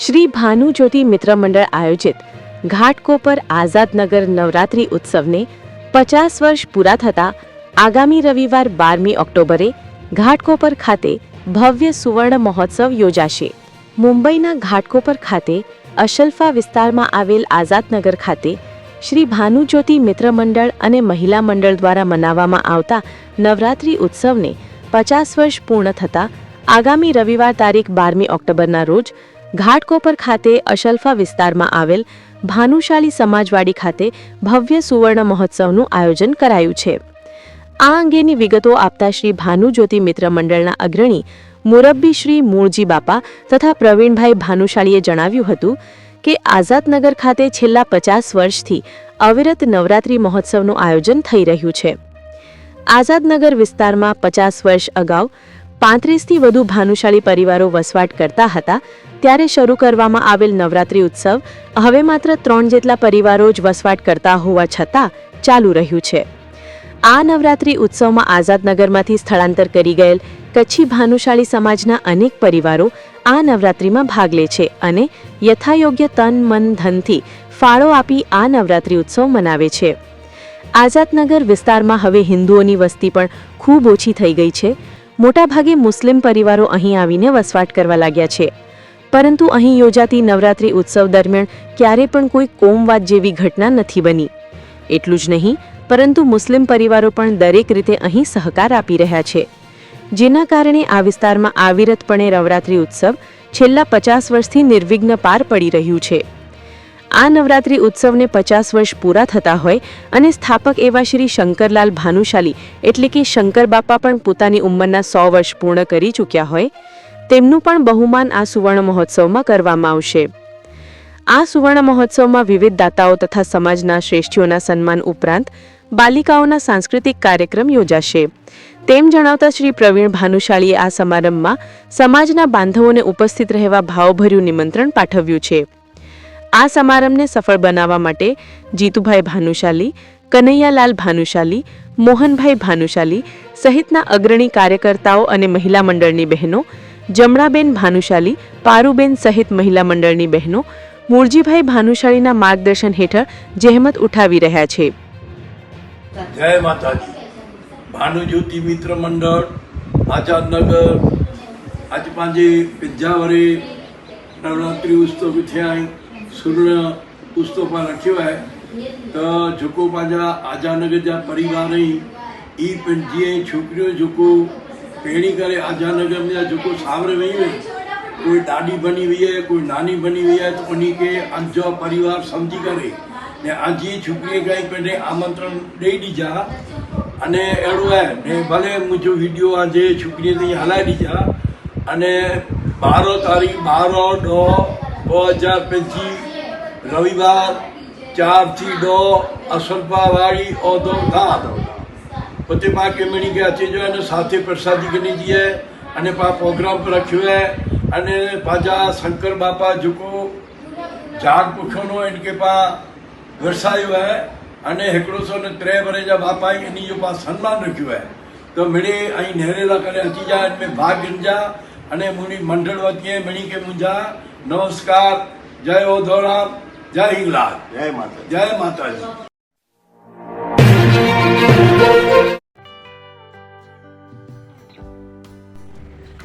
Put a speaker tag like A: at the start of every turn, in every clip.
A: શ્રી ભાનુજ્યોતિ મિત્ર મંડળ આયોજિત ઘાટકોપર આઝાદનગર નવરાત્રિ ઉત્સવને પચાસ વર્ષ પૂરા થતાં આગામી રવિવાર બારમી ઓક્ટોબરે ઘાટકોપર ખાતે ભવ્ય સુવર્ણ મહોત્સવ યોજાશે. મુંબઈના ઘાટકોપર ખાતે અશલ્ફા વિસ્તારમાં આવેલ આઝાદનગર ખાતે શ્રી ભાનુજ્યોતિ મિત્ર મંડળ અને મહિલા મંડળ દ્વારા મનાવવામાં આવતા નવરાત્રિ ઉત્સવને પચાસ વર્ષ પૂર્ણ થતાં આગામી રવિવાર તારીખ બારમી ઓક્ટોબરના રોજ ઘાટકોપર ખાતે અશલ્ફા વિસ્તારમાં આવેલ ભાનુશાળી સમાજવાડી ખાતે ભવ્ય સુવર્ણ મહોત્સવનું આયોજન કરાયું છે. આ અંગેની વિગતો આપતા શ્રી ભાનુજ્યોતિ મિત્ર મંડળના અગ્રણી મુરબ્બી શ્રી મૂળજી બાપા તથા પ્રવીણભાઈ ભાનુશાળીએ જણાવ્યું હતું કે આઝાદનગર ખાતે છેલ્લા પચાસ વર્ષથી અવિરત નવરાત્રી મહોત્સવનું આયોજન થઈ રહ્યું છે. આઝાદનગર વિસ્તારમાં પચાસ વર્ષ અગાઉ પાંત્રીસથી વધુ ભાનુશાળી પરિવારો વસવાટ કરતા હતા, ત્યારે શરૂ કરવામાં આવેલ નવરાત્રિ ઉત્સવ હવે માત્ર ત્રણ જેટલા પરિવારો જ વસવાટ કરતા હોવા છતાં ચાલુ રહ્યું છે. આ નવરાત્રિ ઉત્સવમાં આઝાદનગરમાંથી સ્થળાંતર કરી ગયેલ કચ્છી ભાનુશાળી સમાજના અનેક પરિવારો આ નવરાત્રિમાં ભાગ લે છે અને યથાયોગ્ય તન, મન, ધનથી ફાળો આપી આ નવરાત્રિ ઉત્સવ મનાવે છે. આઝાદનગર વિસ્તારમાં હવે હિન્દુઓની વસ્તી પણ ખૂબ ઓછી થઈ ગઈ છે. મોટાભાગે મુસ્લિમ પરિવારો અહીં આવીને વસવાટ કરવા લાગ્યા છે. પરંતુ અહીં યોજાતી નવરાત્રિ ઉત્સવ દરમિયાન ક્યારે પણ કોઈ કોમવાદ જેવી ઘટના નથી બની. એટલું જ નહીં, પરંતુ મુસ્લિમ પરિવારો પણ દરેક રીતે અહીં સહકાર આપી રહ્યા છે. જેના કારણે આ વિસ્તારમાં આવિરતપણે નવરાત્રિ ઉત્સવ છેલ્લા પચાસ વર્ષથી નિર્વિઘ્ન પાર પડી રહ્યું છે. આ નવરાત્રિ ઉત્સવને પચાસ વર્ષ પૂરા થતા હોય અને સ્થાપક એવા શ્રી શંકરલાલ ભાનુશાલી એટલે કે શંકર બાપા પણ પોતાની ઉંમરના સો વર્ષ પૂર્ણ કરી ચૂક્યા હોય, તેમનું પણ બહુમાન આ સુવર્ણ મહોત્સવમાં કરવામાં આવશે. આ સુવર્ણ મહોત્સવમાં વિવિધ દાતાઓ તથા સમાજના શ્રેષ્ઠીઓના સન્માન ઉપરાંત બાલિકાઓના સાંસ્કૃતિક કાર્યક્રમ યોજાશે. તેમ જણાવતા શ્રી પ્રવીણ ભાનુશાળીએ આ સમારંભમાં સમાજના બાંધવોને ઉપસ્થિત રહેવા ભાવભર્યું નિમંત્રણ પાઠવ્યું છે. આ સમારંભને સફળ બનાવવા માટે જીતુભાઈ ભાનુશાલી, કનૈયાલાલ ભાનુશાલી, મોહનભાઈ ભાનુશાલી સહિતના અગ્રણી કાર્યકર્તાઓ અને મહિલા મંડળની બહેનો, જમણાબેન ભાનુશાલી, પારુબેન સહિત મહિલા મંડળની બહેનો મૂળજીભાઈ ભાનુશાળીના માર્ગદર્શન હેઠળ જહેમત ઉઠાવી રહ્યા છે.
B: જય માતાજી. ભાનુજ્યોતિ મિત્ર મંડળ, આઝાદનગર આજપાંજી પિંજાવરી, નવરાત્રિ ઉત્સવ થયા સૂર્ય પુસ્તકમાં લખ્યું હોય તો ઝુકો પાછા આજાનગર જ્યાં પરિવાર નહીં એ પણ જે છોકરીઓ ઝુકો પેણી કરે આજાનગર જ્યાં ઝુકો સાવરે નહીં હોય કોઈ દાદી બની હોય है કોઈ નાની બની हुई है તો ઉની કે અંજો પરિવાર સમજી કરે. ને આજી છોકરીએ કંઈ પેને આમંત્રણ દઈ દીધા, અને એડું હે ને ભલે મુજો વીડિયો આજે છોકરીએ હલાવી દીધા, અને બારો તારીખ બારો દો 2025 रविवार चार थी दो असलपावाड़ी और दो दाद प्रतिमा કેમણી કે હતી જો, અને સાથે પ્રસાદી ગણી દીએ અને પા પ્રોગ્રામ પર રાખ્યો હે, અને પાજા શંકર બાપા જુકો જાગ પુખનો એનકે પા વરસાયો હે, અને એકડોસો ને ત્રે વરેજા બાપા એની જો પા સન્માન રાખ્યું હે. તો મળી અહીં નહેરેલા કરે હતી જા એમને ભાગ ગંજા અને મુની મંડળ વતીએ મણી કે મુંજા નમસ્કાર જય ઓધોરામ જય હિંગલાલ
C: જય માતા
B: જય માતાજી.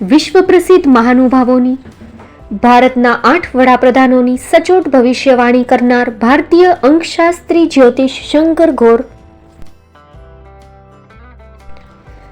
D: વિશ્વ પ્રસિદ્ધ મહાનુભાવોની ભારતના આઠ વડાપ્રધાનોની સચોટ ભવિષ્યવાણી કરનાર ભારતીય અંકશાસ્ત્રી જ્યોતિષ શંકર ઘોર